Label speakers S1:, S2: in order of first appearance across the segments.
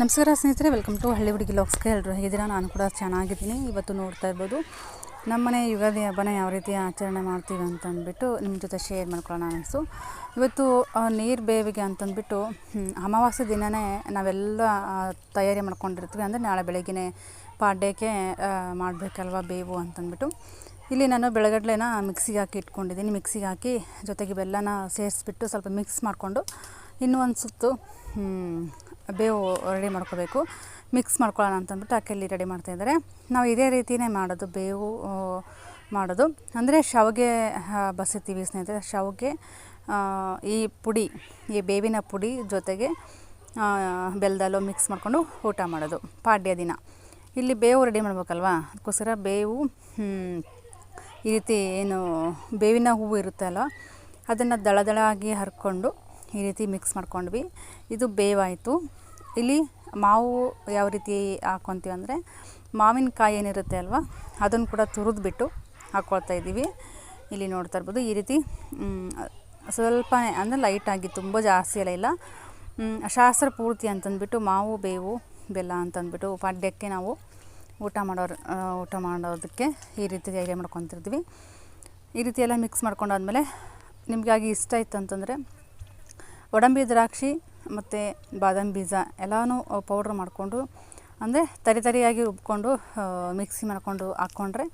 S1: ನಮಸ್ಕಾರ ಸ್ನೇಹಿತರೆ welcome to ಹಳ್ಳಿ ಹುಡುಗಿ ಲಾಕ್ಸ್ಗೆ ಎಲ್ಲರೂ ಹೇಗಿದ್ದೀರಾ? ನಾನು ಕೂಡ ಚೆನ್ನಾಗಿದ್ದೀನಿ. ಇವತ್ತು ನೋಡ್ತಾ ಇರ್ಬೋದು ನಮ್ಮನೆ ಯುಗಾದಿ ಹಬ್ಬನ ಯಾವ ರೀತಿ ಆಚರಣೆ ಮಾಡ್ತೀವಿ ಅಂತ ಅಂದ್ಬಿಟ್ಟು ನಿಮ್ಮ ಜೊತೆ ಶೇರ್ ಮಾಡ್ಕೊಳ್ಳೋಣ ಅನಿಸ್ತು. ಇವತ್ತು ನೀರು ಬೇವಿಗೆ ಅಂತಂದ್ಬಿಟ್ಟು ಅಮಾವಾಸ್ಯ ದಿನವೇ ನಾವೆಲ್ಲ ತಯಾರಿ ಮಾಡ್ಕೊಂಡಿರ್ತೀವಿ ಅಂದರೆ ನಾಳೆ ಬೆಳಗ್ಗೆ ಪಾಡ್ಯಕ್ಕೆ ಮಾಡಬೇಕಲ್ವ ಬೇವು ಅಂತಂದ್ಬಿಟ್ಟು. ಇಲ್ಲಿ ನಾನು ಬೆಳಗಡ್ಲೆನ ಮಿಕ್ಸಿಗೆ ಹಾಕಿ ಇಟ್ಕೊಂಡಿದ್ದೀನಿ. ಮಿಕ್ಸಿಗೆ ಹಾಕಿ ಜೊತೆಗೆ ಬೆಲ್ಲನ ಸೇರಿಸ್ಬಿಟ್ಟು ಸ್ವಲ್ಪ ಮಿಕ್ಸ್ ಮಾಡಿಕೊಂಡು, ಇನ್ನೂ ಒಂದು ಸುತ್ತು ಬೇವು ರೆಡಿ ಮಾಡ್ಕೋಬೇಕು. ಮಿಕ್ಸ್ ಮಾಡ್ಕೊಳ್ಳೋಣ ಅಂತಂದ್ಬಿಟ್ಟು ಅಕ್ಕಿಯಲ್ಲಿ ರೆಡಿ ಮಾಡ್ತಾಯಿದ್ದಾರೆ ನಾವು ಇದೇ ರೀತಿಯೇ ಮಾಡೋದು, ಬೇವು ಮಾಡೋದು. ಅಂದರೆ ಶಾವಿಗೆ ಬಸಿತೀವಿ ಸ್ನೇಹಿತರೆ. ಶಾವಿಗೆ ಈ ಪುಡಿ, ಈ ಬೇವಿನ ಪುಡಿ ಜೊತೆಗೆ ಬೆಲ್ಲದಲ್ಲೋ ಮಿಕ್ಸ್ ಮಾಡಿಕೊಂಡು ಊಟ ಮಾಡೋದು, ಪಾಡ್ಯ ದಿನ. ಇಲ್ಲಿ ಬೇವು ರೆಡಿ ಮಾಡ್ಬೇಕಲ್ವಾ? ಅದಕ್ಕೋಸ್ಕರ ಬೇವು ಈ ರೀತಿ ಏನು, ಬೇವಿನ ಹೂವು ಇರುತ್ತಲ್ಲ ಅದನ್ನು ದಳದಳಾಗಿ ಹರ್ಕೊಂಡು ಈ ರೀತಿ ಮಿಕ್ಸ್ ಮಾಡ್ಕೊಂಡ್ವಿ. ಇದು ಬೇವಾಯಿತು. ಇಲ್ಲಿ ಮಾವು ಯಾವ ರೀತಿ ಹಾಕೊತೀವಿ ಅಂದರೆ ಮಾವಿನಕಾಯಿ ಏನಿರುತ್ತೆ ಅಲ್ವಾ, ಅದನ್ನು ಕೂಡ ತುರಿದ್ಬಿಟ್ಟು ಹಾಕ್ಕೊಳ್ತಾ ಇದ್ದೀವಿ. ಇಲ್ಲಿ ನೋಡ್ತಾ ಇರ್ಬೋದು ಈ ರೀತಿ ಸ್ವಲ್ಪ ಅಂದರೆ ಲೈಟಾಗಿ ತುಂಬ ಜಾಸ್ತಿ ಎಲ್ಲ ಇಲ್ಲ. ಶಾಸ್ತ್ರ ಪೂರ್ತಿ ಅಂತಂದ್ಬಿಟ್ಟು ಮಾವು, ಬೇವು, ಬೆಲ್ಲ ಅಂತಂದ್ಬಿಟ್ಟು ಪಾಡ್ಯಕ್ಕೆ ನಾವು ಊಟ ಮಾಡೋರು ಊಟ ಮಾಡೋದಕ್ಕೆ ಈ ರೀತಿ ಐಡಿಯಾ ಮಾಡ್ಕೊತಿರ್ತೀವಿ. ಈ ರೀತಿ ಎಲ್ಲ ಮಿಕ್ಸ್ ಮಾಡ್ಕೊಂಡಾದ್ಮೇಲೆ ನಿಮಗಾಗಿ ಇಷ್ಟ ಇತ್ತು ಅಂತಂದರೆ ಗೋಡಂಬಿ ದ್ರಾಕ್ಷಿ ಮತ್ತು ಬಾದಾಮಿ ಬೀಜ ಎಲ್ಲನೂ ಪೌಡ್ರ್ ಮಾಡಿಕೊಂಡು, ಅಂದರೆ ತರಿ ತರಿಯಾಗಿ ರುಬ್ಕೊಂಡು ಮಿಕ್ಸಿ ಮಾಡಿಕೊಂಡು ಹಾಕ್ಕೊಂಡ್ರೆ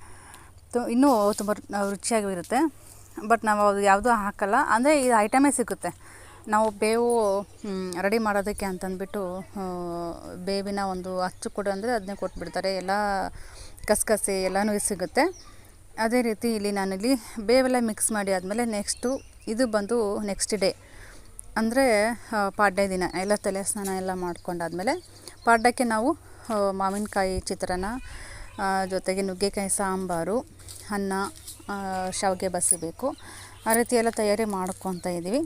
S1: ತು, ಇನ್ನೂ ತುಂಬ ರುಚಿಯಾಗಿರುತ್ತೆ ಬಟ್ ನಾವು ಅದು ಯಾವುದೂ ಹಾಕಲ್ಲ. ಅಂದರೆ ಇದು ಐಟಮೇ ಸಿಗುತ್ತೆ. ನಾವು ಬೇವು ರೆಡಿ ಮಾಡೋದಕ್ಕೆ ಅಂತಂದ್ಬಿಟ್ಟು ಬೇವಿನ ಒಂದು ಅಚ್ಚು ಕೊಡು ಅಂದರೆ ಅದನ್ನೇ ಕೊಟ್ಬಿಡ್ತಾರೆ. ಎಲ್ಲ ಕಸಕಸೆ ಎಲ್ಲನೂ ಸಿಗುತ್ತೆ. ಅದೇ ರೀತಿ ಇಲ್ಲಿ ನಾನಿಲ್ಲಿ ಬೇವೆಲ್ಲ ಮಿಕ್ಸ್ ಮಾಡಿ ಆದಮೇಲೆ ನೆಕ್ಸ್ಟು ಇದು ಬಂದು ನೆಕ್ಸ್ಟ್ ಡೇ ಅಂದರೆ ಪಾಡ್ಯ ದಿನ ಎಲ್ಲ ತಲೆ ಸ್ನಾನ ಎಲ್ಲ ಮಾಡ್ಕೊಂಡಾದ್ಮೇಲೆ ಪಾಡ್ಯಕ್ಕೆ ನಾವು ಮಾವಿನಕಾಯಿ ಚಿತ್ರಾನ್ನ ಜೊತೆಗೆ ನುಗ್ಗೆಕಾಯಿ ಸಾಂಬಾರು, ಅನ್ನ ಶಾವಿಗೆ ಬಸಿಬೇಕು ಆ ರೀತಿ ಎಲ್ಲ ತಯಾರಿ ಮಾಡ್ಕೊತ ಇದ್ದೀವಿ.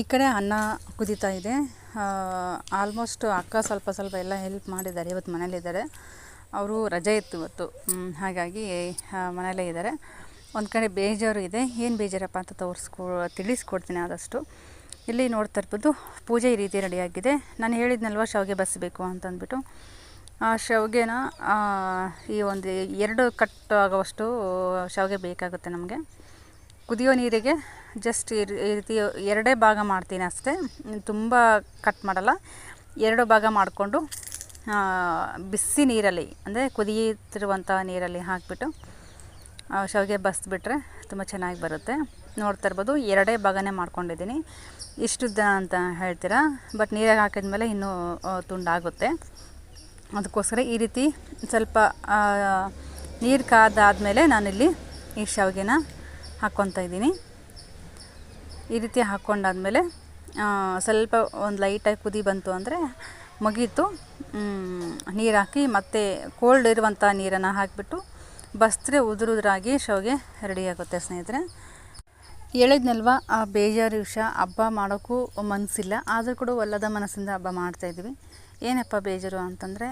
S1: ಈ ಕಡೆ ಅನ್ನ ಕುದೀತಾ ಇದೆ. ಆಲ್ಮೋಸ್ಟ್ ಅಕ್ಕ ಸ್ವಲ್ಪ ಸ್ವಲ್ಪ ಎಲ್ಲ ಹೆಲ್ಪ್ ಮಾಡಿದ್ದಾರೆ. ಇವತ್ತು ಮನೇಲಿದ್ದಾರೆ. ಅವರು ರಜೆ ಇತ್ತು ಇವತ್ತು. ಹಾಗಾಗಿ ಮನೇಲೇ ಇದ್ದಾರೆ. ಒಂದು ಕಡೆ ಬೇಜಾರು ಇದೆ. ಏನು ಬೇಜಾರಪ್ಪ ಅಂತ ತೋರಿಸ್ಕೊ, ತಿಳಿಸ್ಕೊಡ್ತೀನಿ ಆದಷ್ಟು. ಇಲ್ಲಿ ನೋಡ್ತಾ ಇರ್ಬೋದು, ಪೂಜೆ ಈ ರೀತಿ ರೆಡಿಯಾಗಿದೆ. ನಾನು ಹೇಳಿದ್ನಲ್ವ ಶಾವಿಗೆ ಬಸ್ಬೇಕು ಅಂತಂದ್ಬಿಟ್ಟು. ಆ ಶಾವಿಗೆನ ಈ ಒಂದು ಎರಡು ಕಟ್ ಆಗುವಷ್ಟು ಶಾವಿಗೆ ಬೇಕಾಗುತ್ತೆ ನಮಗೆ. ಕುದಿಯೋ ನೀರಿಗೆ ಜಸ್ಟ್ ಈ ರೀತಿ ಎರಡೇ ಭಾಗ ಮಾಡ್ತೀನಿ ಅಷ್ಟೇ. ತುಂಬ ಕಟ್ ಮಾಡಲ್ಲ. ಎರಡು ಭಾಗ ಮಾಡಿಕೊಂಡು ಬಿಸಿ ನೀರಲ್ಲಿ, ಅಂದರೆ ಕುದಿಯುತ್ತಿರುವಂಥ ನೀರಲ್ಲಿ ಹಾಕಿಬಿಟ್ಟು ಶಾವಿಗೆ ಬಸ್ಬಿಟ್ರೆ ತುಂಬ ಚೆನ್ನಾಗಿ ಬರುತ್ತೆ. ನೋಡ್ತಾ ಇರ್ಬೋದು ಎರಡೇ ಭಾಗನೇ ಮಾಡ್ಕೊಂಡಿದ್ದೀನಿ. ಇಷ್ಟುದ್ದ ಅಂತ ಹೇಳ್ತೀರಾ? ಬಟ್ ನೀರಾಗಿ ಹಾಕಿದ್ಮೇಲೆ ಇನ್ನೂ ಆ, ತುಂಡಾಗುತ್ತೆ. ಅದಕ್ಕೋಸ್ಕರ ಈ ರೀತಿ ಸ್ವಲ್ಪ ನೀರು ಕಾದಾದಮೇಲೆ ನಾನಿಲ್ಲಿ ಈ ಶಾವಿಗೆನ ಹಾಕ್ಕೊತಾ ಇದ್ದೀನಿ. ಈ ರೀತಿ ಹಾಕ್ಕೊಂಡಾದಮೇಲೆ ಸ್ವಲ್ಪ ಒಂದು ಲೈಟಾಗಿ ಕುದಿ ಬಂತು ಅಂದರೆ ಮುಗೀತು. ನೀರು ಹಾಕಿ ಮತ್ತೆ ಕೋಲ್ಡ್ ಇರುವಂಥ ನೀರನ್ನು ಹಾಕಿಬಿಟ್ಟು ಬಸ್ತ್ರೆ ಉದುರುದ್ರಾಗಿ ಶಾವಿಗೆ ರೆಡಿಯಾಗುತ್ತೆ ಸ್ನೇಹಿತರೆ. ಹೇಳಿದ್ನಲ್ವ ಆ ಬೇಜಾರು ವಿಷ ಹಬ್ಬ ಮಾಡೋಕ್ಕೂ ಮನಸ್ಸಿಲ್ಲ ಆದರೂ ಕೂಡ ಒಲ್ಲದ ಮನಸ್ಸಿಂದ ಹಬ್ಬ ಮಾಡ್ತಾಯಿದ್ವಿ ಏನಪ್ಪ ಬೇಜಾರು ಅಂತಂದರೆ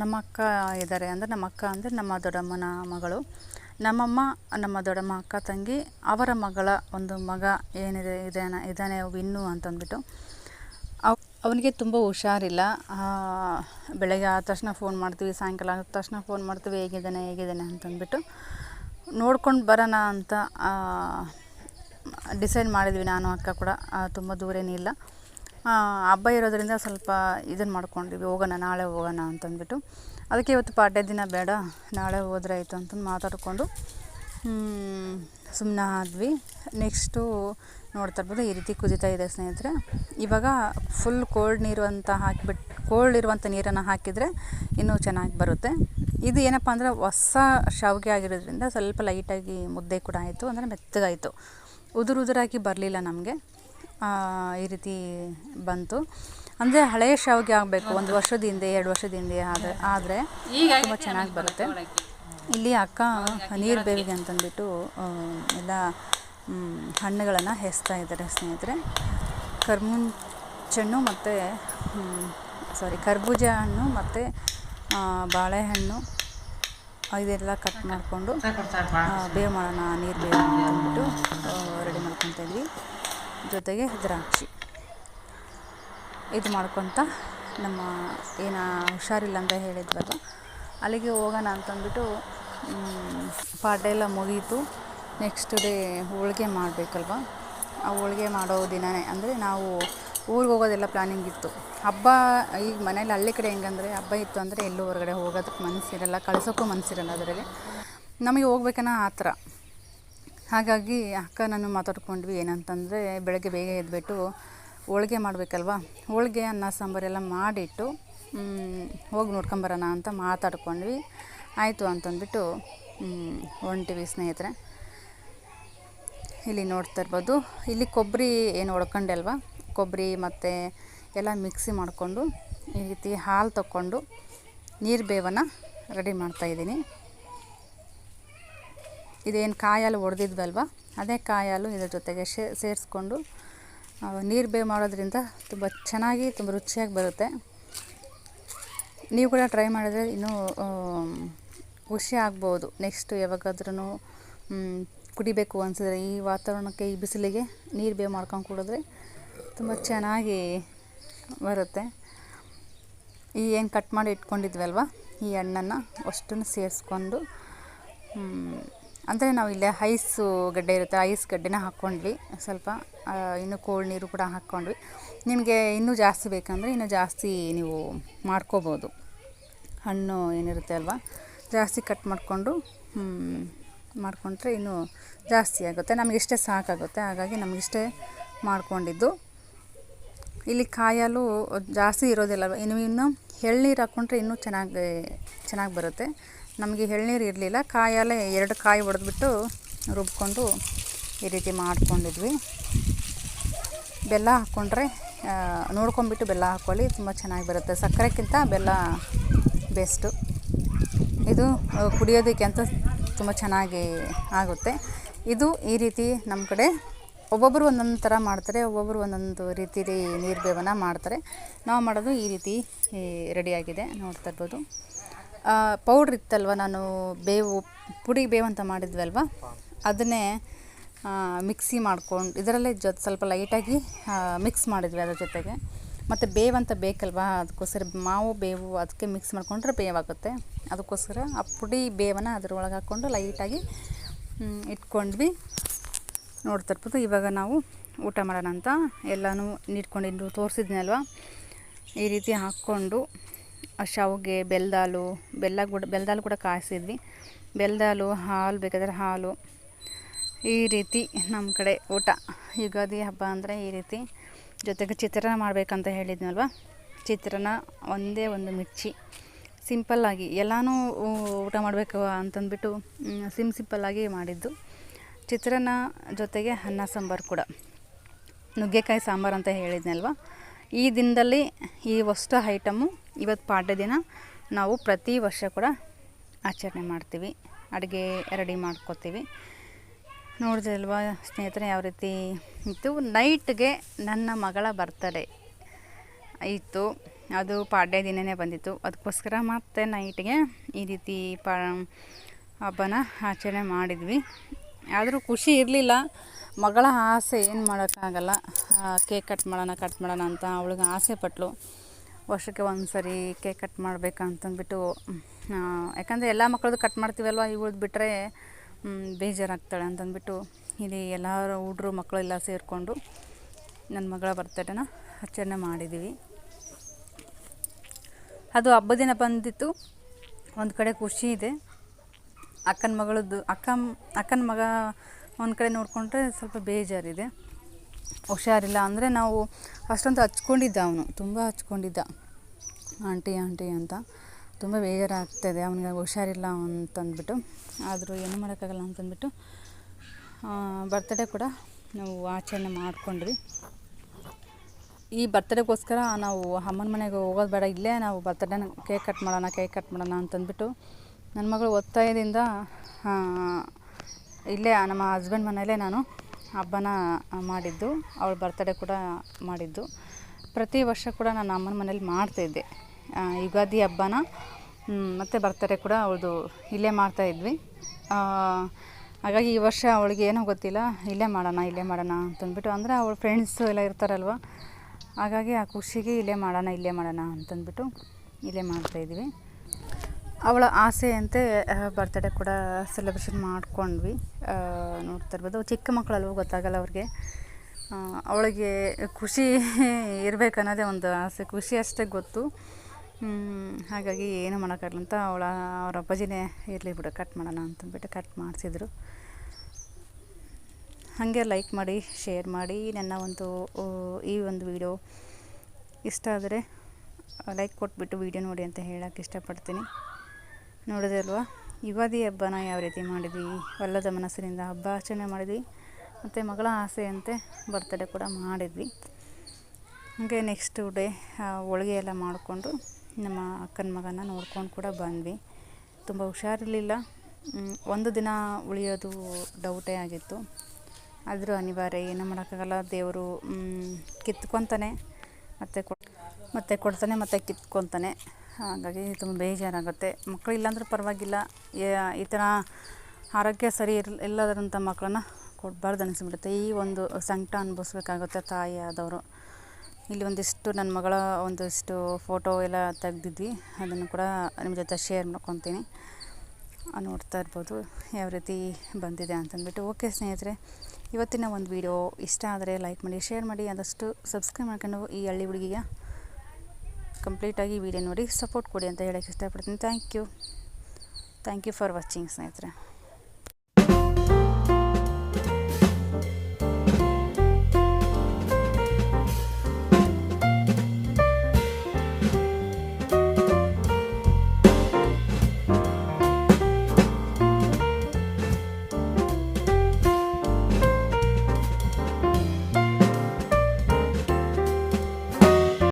S1: ನಮ್ಮ ಅಕ್ಕ ಇದ್ದಾರೆ ಅಂದರೆ, ನಮ್ಮ ಅಕ್ಕ ಅಂದರೆ ನಮ್ಮ ದೊಡ್ಡಮ್ಮನ ಮಗಳು. ನಮ್ಮಮ್ಮ, ನಮ್ಮ ದೊಡ್ಡಮ್ಮ ಅಕ್ಕ ತಂಗಿ, ಅವರ ಮಗಳ ಒಂದು ಮಗ ಏನಿದೆ, ಇದಾನೆ, ಇದ್ದಾನೆ ವಿನ್ನು ಅಂತಂದ್ಬಿಟ್ಟು. ಅವ್, ಅವನಿಗೆ ತುಂಬ ಹುಷಾರಿಲ್ಲ. ಬೆಳಗ್ಗೆ ಆದ ತಕ್ಷಣ ಫೋನ್ ಮಾಡ್ತೀವಿ, ಸಾಯಂಕಾಲ ಆದ ತಕ್ಷಣ ಫೋನ್ ಮಾಡ್ತೀವಿ, ಹೇಗಿದ್ದಾನೆ ಹೇಗಿದ್ದಾನೆ ಅಂತಂದ್ಬಿಟ್ಟು ನೋಡ್ಕೊಂಡು ಬರೋಣ ಅಂತ ಡಿಸೈಡ್ ಮಾಡಿದ್ವಿ ನಾನು, ಅಕ್ಕ ಕೂಡ. ತುಂಬ ದೂರ ಏನಿಲ್ಲ ಹಬ್ಬ ಇರೋದರಿಂದ ಸ್ವಲ್ಪ ಇದನ್ನು ಮಾಡ್ಕೊಂಡಿವಿ ಹೋಗೋಣ, ನಾಳೆ ಹೋಗೋಣ ಅಂತಂದ್ಬಿಟ್ಟು. ಅದಕ್ಕೆ ಇವತ್ತು ಪಾಡ್ಯ ದಿನ ಬೇಡ, ನಾಳೆ ಹೋದ್ರೆ ಆಯಿತು ಅಂತಂದು ಮಾತಾಡಿಕೊಂಡು ಸುಮ್ಮನೆ ಆದ್ವಿ. ನೆಕ್ಸ್ಟು ನೋಡ್ತಾ ಇರ್ಬೋದು ಈ ರೀತಿ ಕುದೀತಾ ಇದೆ ಸ್ನೇಹಿತರೆ. ಇವಾಗ ಫುಲ್ ಕೋಲ್ಡ್ ನೀರು ಅಂತ ಹಾಕಿಬಿಟ್ಟು ಕೋಲ್ಡ್ ಇರುವಂಥ ನೀರನ್ನು ಹಾಕಿದರೆ ಇನ್ನೂ ಚೆನ್ನಾಗಿ ಬರುತ್ತೆ. ಇದು ಏನಪ್ಪ ಅಂದರೆ ಹೊಸ ಶಾವಿಗೆ ಆಗಿರೋದ್ರಿಂದ ಸ್ವಲ್ಪ ಲೈಟಾಗಿ ಮುದ್ದೆ ಕೂಡ ಆಯಿತು ಅಂದರೆ ಮೆತ್ತಗಾಯಿತು. ಉದುರು ಉದುರಾಗಿ ಬರಲಿಲ್ಲ ನಮಗೆ. ಈ ರೀತಿ ಬಂತು. ಅಂದರೆ ಹಳೆಯ ಶಾವಿಗೆ ಆಗಬೇಕು ಒಂದು ವರ್ಷದ ಹಿಂದೆ ಎರಡು ವರ್ಷದ ಹಿಂದೆ ಆದರೆ ಆದರೆ ತುಂಬ ಚೆನ್ನಾಗಿ ಬರುತ್ತೆ. ಇಲ್ಲಿ ಅಕ್ಕ ನೀರು ಬೇವಿಗೆ ಅಂತಂದ್ಬಿಟ್ಟು ಎಲ್ಲ ಹಣ್ಣುಗಳನ್ನು ಹೆಸ್ತಾ ಇದ್ದಾರೆ ಸ್ನೇಹಿತರೆ. ಕರ್ಮುಂಚಣ್ಣು ಮತ್ತು ಸಾರಿ ಕರ್ಬೂಜ ಹಣ್ಣು ಮತ್ತು ಬಾಳೆಹಣ್ಣು ಇದೆಲ್ಲ ಕಟ್ ಮಾಡಿಕೊಂಡು ಬೇವು ಮಾಡೋಣ, ನೀರು ಬೇವು ಅಂತಂದ್ಬಿಟ್ಟು ರೆಡಿ ಮಾಡ್ಕೊತಾ ಇದ್ವಿ. ಜೊತೆಗೆ ದ್ರಾಕ್ಷಿ. ಇದು ಮಾಡ್ಕೊತ ನಮ್ಮ, ಏನು ಹುಷಾರಿಲ್ಲ ಅಂತ ಹೇಳಿದ್ವಲ್ಲ ಅಲ್ಲಿಗೆ ಹೋಗೋಣ ಅಂತಂದ್ಬಿಟ್ಟು ಪಾಠ ಎಲ್ಲ ಮುಗೀತು. ನೆಕ್ಸ್ಟ್ ಡೇ ಹೋಳಿಗೆ ಮಾಡಬೇಕಲ್ವ? ಆ ಹೋಳಿಗೆ ಮಾಡೋ ದಿನವೇ ಅಂದರೆ ನಾವು ಊರಿಗೆ ಹೋಗೋದೆಲ್ಲ ಪ್ಲ್ಯಾನಿಂಗ್ ಇತ್ತು. ಹಬ್ಬ ಈಗ ಮನೇಲಿ ಹಳ್ಳಿ ಕಡೆ ಹೆಂಗಂದ್ರೆ ಹಬ್ಬ ಇತ್ತು ಅಂದರೆ ಎಲ್ಲೂ ಹೊರಗಡೆ ಹೋಗೋದಕ್ಕೆ ಮನಸ್ಸಿರಲ್ಲ ಕಳ್ಸೋಕ್ಕೂ ಮನಸ್ಸಿರಲ್ಲ ಅದರಲ್ಲಿ. ನಮಗೆ ಹೋಗ್ಬೇಕನ್ನೋ ಆ ಥರ. ಹಾಗಾಗಿ ಅಕ್ಕ ನಾನು ಮಾತಾಡ್ಕೊಂಡ್ವಿ ಏನಂತಂದರೆ ಬೆಳಗ್ಗೆ ಬೇಗ ಎದ್ಬಿಟ್ಟು ಹೋಳಿಗೆ ಮಾಡಬೇಕಲ್ವ? ಹೋಳಿಗೆ, ಅನ್ನ, ಸಾಂಬಾರೆಲ್ಲ ಮಾಡಿಟ್ಟು ಹೋಗಿ ನೋಡ್ಕೊಂಬರೋಣ ಅಂತ ಮಾತಾಡ್ಕೊಂಡ್ವಿ. ಆಯಿತು ಅಂತಂದ್ಬಿಟ್ಟು ಹೊಂಟಿವಿ ಸ್ನೇಹಿತರೆ, ಇಲ್ಲಿ ನೋಡ್ತಾ ಇರ್ಬೋದು. ಇಲ್ಲಿ ಕೊಬ್ಬರಿ ಏನು ಹೊಡ್ಕೊಂಡೆ ಅಲ್ವಾ? ಕೊಬ್ಬರಿ ಮತ್ತು ಎಲ್ಲ ಮಿಕ್ಸಿ ಮಾಡಿಕೊಂಡು, ಈ ರೀತಿ ಹಾಲು ತಗೊಂಡು ನೀರು ಬೇವನ ರೆಡಿ ಮಾಡ್ತಾಯಿದ್ದೀನಿ ಇದೇನು ಕಾಯಾಲು ಒಡೆದಿದ್ವಲ್ವ? ಅದೇ ಕಾಯಾಲು ಇದ್ರ ಜೊತೆಗೆ ಸೇರಿಸ್ಕೊಂಡು ನೀರು ಬೇವು ಮಾಡೋದ್ರಿಂದ ತುಂಬ ಚೆನ್ನಾಗಿ, ತುಂಬ ರುಚಿಯಾಗಿ ಬರುತ್ತೆ. ನೀವು ಕೂಡ ಟ್ರೈ ಮಾಡಿದ್ರೆ ಇನ್ನೂ ಖುಷಿ ಆಗ್ಬೋದು. ನೆಕ್ಸ್ಟ್ ಯಾವಾಗಾದ್ರೂ ಕುಡಿಬೇಕು ಅನಿಸಿದ್ರೆ ಈ ವಾತಾವರಣಕ್ಕೆ, ಈ ಬಿಸಿಲಿಗೆ ನೀರು ಬೇವು ಮಾಡ್ಕೊಂಡು ಕುಡಿದ್ರೆ ತುಂಬ ಚೆನ್ನಾಗಿ ಬರುತ್ತೆ. ಈ ಏನು ಕಟ್ ಮಾಡಿ ಇಟ್ಕೊಂಡಿದ್ವಲ್ವ ಈ ಹಣ್ಣನ್ನು ಅಷ್ಟನ್ನು ಸೇರಿಸ್ಕೊಂಡು ಅಂದರೆ ನಾವು ಇಲ್ಲೇ ಹೈಸು ಗಡ್ಡೆ ಇರುತ್ತೆ, ಐಸ್ ಗಡ್ಡೆನ ಹಾಕ್ಕೊಂಡ್ವಿ ಸ್ವಲ್ಪ ಇನ್ನು ಕೋಲ್ಡ್ ನೀರು ಕೂಡ ಹಾಕ್ಕೊಂಡ್ವಿ. ನಿಮಗೆ ಇನ್ನೂ ಜಾಸ್ತಿ ಬೇಕಂದರೆ ಇನ್ನೂ ಜಾಸ್ತಿ ನೀವು ಮಾಡ್ಕೋಬೋದು. ಹಣ್ಣು ಏನಿರುತ್ತೆ ಅಲ್ವಾ, ಜಾಸ್ತಿ ಕಟ್ ಮಾಡಿಕೊಂಡು ಮಾಡಿಕೊಂಡ್ರೆ ಇನ್ನೂ ಜಾಸ್ತಿ ಆಗುತ್ತೆ. ನಮಗಿಷ್ಟೇ ಸಾಕಾಗುತ್ತೆ, ಹಾಗಾಗಿ ನಮಗಿಷ್ಟೇ ಮಾಡಿಕೊಂಡಿದ್ದು. ಇಲ್ಲಿ ಕಾಯಲು ಜಾಸ್ತಿ ಇರೋದಿಲ್ಲ, ಇನ್ನು ಇನ್ನು ಎಳ್ನೀರು ಹಾಕ್ಕೊಂಡ್ರೆ ಇನ್ನೂ ಚೆನ್ನಾಗಿ ಚೆನ್ನಾಗಿ ಬರುತ್ತೆ. ನಮಗೆ ಎಳ್ನೀರು ಇರಲಿಲ್ಲ ಕಾಯಲ್ಲೇ ಎರಡು ಕಾಯಿ ಹೊಡೆದ್ಬಿಟ್ಟು ರುಬ್ಕೊಂಡು ಈ ರೀತಿ ಮಾಡ್ಕೊಂಡಿದ್ವಿ. ಬೆಲ್ಲ ಹಾಕ್ಕೊಂಡ್ರೆ ನೋಡ್ಕೊಂಬಿಟ್ಟು ಬೆಲ್ಲ ಹಾಕ್ಕೊಳ್ಳಿ ತುಂಬ ಚೆನ್ನಾಗಿ ಬರುತ್ತೆ. ಸಕ್ಕರೆಕ್ಕಿಂತ ಬೆಲ್ಲ ಬೆಸ್ಟು. ಇದು ಕುಡಿಯೋದಕ್ಕೆ ಅಂತ ತುಂಬ ಚೆನ್ನಾಗಿ ಆಗುತ್ತೆ. ಇದು ಈ ರೀತಿ ನಮ್ಮ ಕಡೆ ಒಬ್ಬೊಬ್ಬರು ಒಂದೊಂದು ಥರ ಮಾಡ್ತಾರೆ, ಒಬ್ಬೊಬ್ಬರು ಒಂದೊಂದು ರೀತಿಲಿ ನೀರು ಬೇವನ ಮಾಡ್ತಾರೆ. ನಾವು ಮಾಡೋದು ಈ ರೀತಿ ರೆಡಿಯಾಗಿದೆ, ನೋಡ್ತಾ ಇರ್ಬೋದು. ಪೌಡ್ರ್ ಇತ್ತಲ್ವ ನಾನು ಬೇವು, ಪುಡಿ ಬೇವು ಅಂತ ಮಾಡಿದ್ವಲ್ವ? ಅದನ್ನೇ ಮಿಕ್ಸಿ ಮಾಡ್ಕೊಂಡು, ಇದರಲ್ಲೇ ಜೊತೆ ಸ್ವಲ್ಪ ಲೈಟಾಗಿ ಮಿಕ್ಸ್ ಮಾಡಿದ್ವಿ ಅದ್ರ ಜೊತೆಗೆ. ಮತ್ತು ಬೇವು ಅಂತ ಬೇಕಲ್ವ? ಅದಕ್ಕೋಸ್ಕರ ಮಾವು, ಬೇವು ಅದಕ್ಕೆ ಮಿಕ್ಸ್ ಮಾಡಿಕೊಂಡ್ರೆ ಬೇವಾಗುತ್ತೆ. ಅದಕ್ಕೋಸ್ಕರ ಆ ಪುಡಿ ಬೇವನ್ನು ಅದ್ರೊಳಗೆ ಹಾಕ್ಕೊಂಡು ಲೈಟಾಗಿ ಇಟ್ಕೊಂಡ್ವಿ. ನೋಡ್ತಾ ಇರ್ಬೋದು, ಇವಾಗ ನಾವು ಊಟ ಮಾಡೋಣ ಅಂತ ಎಲ್ಲನೂ ನೀಟ್ಕೊಂಡಿದ್ದು ತೋರಿಸಿದ್ನಲ್ವ? ಈ ರೀತಿ ಹಾಕ್ಕೊಂಡು ಶಾವಿಗೆ, ಬೆಲ್ದಾಲು, ಬೆಲ್ಲ ಕೂಡ, ಬೆಲ್ದಾಲು ಕೂಡ ಕಾಯಿಸಿದ್ವಿ. ಬೆಲ್ದಾಲು, ಹಾಲು ಬೇಕಾದರೆ ಹಾಲು. ಈ ರೀತಿ ನಮ್ಮ ಕಡೆ ಊಟ. ಯುಗಾದಿ ಹಬ್ಬ ಅಂದರೆ ಈ ರೀತಿ. ಜೊತೆಗೆ ಚಿತ್ರಾನ್ನ ಮಾಡಬೇಕಂತ ಹೇಳಿದ್ನಲ್ವ? ಚಿತ್ರಾನ್ನ ಒಂದೇ ಒಂದು ಮಿರ್ಚಿ. ಸಿಂಪಲ್ಲಾಗಿ ಎಲ್ಲನೂ ಊಟ ಮಾಡಬೇಕು ಅಂತಂದ್ಬಿಟ್ಟು ಸಿಮ್ ಸಿಂಪಲ್ಲಾಗಿ ಮಾಡಿದ್ದು. ಚಿತ್ರಾನ್ನ ಜೊತೆಗೆ ಅನ್ನ ಸಾಂಬಾರು ಕೂಡ. ನುಗ್ಗೆಕಾಯಿ ಸಾಂಬಾರು ಅಂತ ಹೇಳಿದ್ನಲ್ವ? ಈ ದಿನದಲ್ಲಿ ಈ ವಸ್ತು ಐಟಮು ಇವತ್ತು ಪಾಡ್ಯ ದಿನ ನಾವು ಪ್ರತಿ ವರ್ಷ ಕೂಡ ಆಚರಣೆ ಮಾಡ್ತೀವಿ. ಅಡುಗೆ ರೆಡಿ ಮಾಡ್ಕೋತೀವಿ. ನೋಡಿದ್ರಲ್ವ ಸ್ನೇಹಿತರೆ ಯಾವ ರೀತಿ ಇತ್ತು? ನೈಟ್ಗೆ ನನ್ನ ಮಗಳ ಬರ್ತಡೇ ಇತ್ತು. ಅದು ಪಾಡ್ಯ ದಿನವೇ ಬಂದಿತ್ತು. ಅದಕ್ಕೋಸ್ಕರ ಮತ್ತೆ ನೈಟ್ಗೆ ಈ ರೀತಿ ಪಾ ಹಬ್ಬನ ಆಚರಣೆ ಮಾಡಿದ್ವಿ. ಆದರೂ ಖುಷಿ ಇರಲಿಲ್ಲ. ಮಗಳ ಆಸೆ ಏನು ಮಾಡೋಕ್ಕಾಗಲ್ಲ. ಕೇಕ್ ಕಟ್ ಮಾಡೋಣ ಕಟ್ ಮಾಡೋಣ ಅಂತ ಅವಳಿಗೆ ಆಸೆ ಪಟ್ಟಳು ವರ್ಷಕ್ಕೆ ಒಂದು ಸರಿ ಕೇಕ್ ಕಟ್ ಮಾಡಬೇಕಂತಂದ್ಬಿಟ್ಟು ಯಾಕಂದರೆ ಎಲ್ಲ ಮಕ್ಕಳದ್ದು ಕಟ್ ಮಾಡ್ತೀವಲ್ವ ಇವಳ್ದು ಬಿಟ್ಟರೆ ಬೇಜಾರಾಗ್ತಾಳೆ ಅಂತಂದ್ಬಿಟ್ಟು ಇಲ್ಲಿ ಎಲ್ಲರೂ ಹುಡ್ರು ಮಕ್ಕಳೆಲ್ಲ ಸೇರಿಕೊಂಡು ನನ್ನ ಮಗಳ ಬರ್ತಡೇನ ಆಚರಣೆ ಮಾಡಿದ್ದೀವಿ ಅದು ಹಬ್ಬದ ದಿನ ಬಂದಿತ್ತು, ಒಂದು ಕಡೆ ಖುಷಿ ಇದೆ. ಅಕ್ಕನ ಮಗಳದ್ದು ಅಕ್ಕ ಅಕ್ಕನ ಮಗ ಒಂದು ಕಡೆ ನೋಡಿಕೊಂಡ್ರೆ ಸ್ವಲ್ಪ ಬೇಜಾರಿದೆ. ಹುಷಾರಿಲ್ಲ ಅಂದರೆ ನಾವು ಅಷ್ಟೊಂದು ಹಚ್ಕೊಂಡಿದ್ದ ಅವನು, ತುಂಬ ಹಚ್ಕೊಂಡಿದ್ದ. ಆಂಟಿ ಆಂಟಿ ಅಂತ. ತುಂಬ ಬೇಜಾರಾಗ್ತಾಯಿದೆ ಅವನಿಗೆ ಹುಷಾರಿಲ್ಲ ಅಂತಂದ್ಬಿಟ್ಟು. ಆದರೂ ಏನು ಮಾಡೋಕ್ಕಾಗಲ್ಲ ಅಂತಂದ್ಬಿಟ್ಟು ಬರ್ತಡೇ ಕೂಡ ನಾವು ಆಚರಣೆ ಮಾಡಿಕೊಂಡ್ವಿ. ಈ ಬರ್ತಡೇಗೋಸ್ಕರ ನಾವು ಅಮ್ಮನ ಮನೆಗೆ ಹೋಗೋದು ಬೇಡ, ಇಲ್ಲೇ ನಾವು ಬರ್ತಡೇನ ಕೇಕ್ ಕಟ್ ಮಾಡೋಣ ಕೇಕ್ ಕಟ್ ಮಾಡೋಣ ಅಂತಂದ್ಬಿಟ್ಟು ನನ್ನ ಮಗಳು ಒತ್ತಾಯದಿಂದ ಇಲ್ಲೇ ನಮ್ಮ ಹಸ್ಬೆಂಡ್ ಮನೆಯಲ್ಲೇ ನಾನು ಹಬ್ಬನ ಮಾಡಿದ್ದು, ಅವಳ ಬರ್ತಡೇ ಕೂಡ ಮಾಡಿದ್ದು. ಪ್ರತಿ ವರ್ಷ ಕೂಡ ನಾನು ಅಮ್ಮನ ಮನೇಲಿ ಮಾಡ್ತಾಯಿದ್ದೆ ಯುಗಾದಿ ಹಬ್ಬನ ಮತ್ತು ಬರ್ತಡೇ ಕೂಡ ಅವಳದು ಇಲ್ಲೇ ಮಾಡ್ತಾಯಿದ್ವಿ ಹಾಗಾಗಿ ಈ ವರ್ಷ ಅವಳಿಗೆ ಏನೋ ಗೊತ್ತಿಲ್ಲ, ಇಲ್ಲೇ ಮಾಡೋಣ ಇಲ್ಲೇ ಮಾಡೋಣ ಅಂತಂದ್ಬಿಟ್ಟು ಅಂದರೆ ಅವಳ ಫ್ರೆಂಡ್ಸು ಎಲ್ಲ ಇರ್ತಾರಲ್ವ, ಹಾಗಾಗಿ ಆ ಖುಷಿಗೆ ಇಲ್ಲೇ ಮಾಡೋಣ ಇಲ್ಲೇ ಮಾಡೋಣ ಅಂತಂದ್ಬಿಟ್ಟು ಇಲ್ಲೇ ಮಾಡ್ತಾಯಿದ್ವಿ ಅವಳ ಆಸೆಯಂತೆ ಬರ್ತ್ಡೇ ಕೂಡ ಸೆಲೆಬ್ರೇಷನ್ ಮಾಡಿಕೊಂಡ್ವಿ. ನೋಡ್ತಾ ಇರ್ಬೋದು. ಚಿಕ್ಕ ಮಕ್ಕಳಲ್ವ ಗೊತ್ತಾಗಲ್ಲ ಅವ್ರಿಗೆ. ಅವಳಿಗೆ ಖುಷಿ ಇರಬೇಕನ್ನೋದೇ ಒಂದು ಆಸೆ. ಖುಷಿ ಅಷ್ಟೇ ಗೊತ್ತು. ಹಾಗಾಗಿ ಏನು ಮಾಡೋಕ್ಕಾಗಲ್ಲ ಅಂತ ಅವಳ, ಅವ್ರ ಅಪ್ಪಾಜಿನೇ ಇರಲಿ ಬಿಡು ಕಟ್ ಮಾಡೋಣ ಅಂತಂದ್ಬಿಟ್ಟು ಕಟ್ ಮಾಡಿಸಿದ್ರು. ಹಾಗೆ ಲೈಕ್ ಮಾಡಿ ಶೇರ್ ಮಾಡಿ, ನನ್ನ ಒಂದು ಈ ಒಂದು ವಿಡಿಯೋ ಇಷ್ಟ ಆದರೆ ಲೈಕ್ ಕೊಟ್ಬಿಟ್ಟು ವಿಡಿಯೋ ನೋಡಿ ಅಂತ ಹೇಳೋಕ್ಕೆ ಇಷ್ಟಪಡ್ತೀನಿ. ನೋಡಿದೆ ಅಲ್ವಾ ಯುಗಾದಿ ಹಬ್ಬನ ಯಾವ ರೀತಿ ಮಾಡಿದ್ವಿ ಒಲ್ಲದ ಮನಸ್ಸಿನಿಂದ ಹಬ್ಬ ಆಚರಣೆ ಮಾಡಿದ್ವಿ ಮತ್ತು ಮಗಳ ಆಸೆಯಂತೆ ಬರ್ತಡೇ ಕೂಡ ಮಾಡಿದ್ವಿ ಹಾಗೆ ನೆಕ್ಸ್ಟ್ ಡೇ ಹೋಳಿಗೆ ಎಲ್ಲ ಮಾಡಿಕೊಂಡು ನಮ್ಮ ಅಕ್ಕನ ಮಗನ ನೋಡ್ಕೊಂಡು ಕೂಡ ಬಂದ್ವಿ. ತುಂಬ ಹುಷಾರಿರಲಿಲ್ಲ. ಒಂದು ದಿನ ಉಳಿಯೋದು ಡೌಟೇ ಆಗಿತ್ತು. ಆದರೂ ಅನಿವಾರ್ಯ, ಏನೂ ಮಾಡೋಕ್ಕಾಗಲ್ಲ. ದೇವರು ಕಿತ್ಕೊತಾನೆ. ಮತ್ತು ಕೊ ಮತ್ತು ಕೊಡ್ತಾನೆ, ಮತ್ತು ಕಿತ್ಕೊತಾನೆ. ಹಾಗಾಗಿ ತುಂಬ ಬೇಜಾರಾಗುತ್ತೆ. ಮಕ್ಕಳು ಇಲ್ಲಾಂದರೂ ಪರವಾಗಿಲ್ಲ. ಈ ಥರ ಆರೋಗ್ಯ ಸರಿ ಇರ್ ಇಲ್ಲದಂಥ ಮಕ್ಕಳನ್ನ ಕೊಡಬಾರ್ದು ಅನಿಸ್ಬಿಡುತ್ತೆ. ಈ ಒಂದು ಸಂಕಟ ಅನುಭವಿಸ್ಬೇಕಾಗುತ್ತೆ ತಾಯಿಯಾದವರು ಇಲ್ಲಿ ಒಂದಿಷ್ಟು ನನ್ನ ಮಗಳ ಒಂದಿಷ್ಟು ಫೋಟೋ ಎಲ್ಲ ತೆಗೆದಿದ್ವಿ. ಅದನ್ನು ಕೂಡ ನಿಮ್ಮ ಜೊತೆ ಶೇರ್ ಮಾಡ್ಕೊತೀನಿ. ನೋಡ್ತಾ ಇರ್ಬೋದು ಯಾವ ರೀತಿ ಬಂದಿದೆ ಅಂತಂದ್ಬಿಟ್ಟು. ಓಕೆ ಸ್ನೇಹಿತರೆ, ಇವತ್ತಿನ ಒಂದು ವಿಡಿಯೋ ಇಷ್ಟ ಆದರೆ ಲೈಕ್ ಮಾಡಿ, ಶೇರ್ ಮಾಡಿ, ಆದಷ್ಟು ಸಬ್ಸ್ಕ್ರೈಬ್ ಮಾಡ್ಕೊಂಡು ಈ ಹಳ್ಳಿ ಹುಡುಗಿಯ ಕಂಪ್ಲೀಟಾಗಿ ವಿಡಿಯೋ ನೋಡಿ ಸಪೋರ್ಟ್ ಕೊಡಿ ಅಂತ ಹೇಳೋಕ್ಕೆ ಇಷ್ಟಪಡ್ತೀನಿ. Thank you thank you for watching ಸ್ನೇಹಿತರೆ.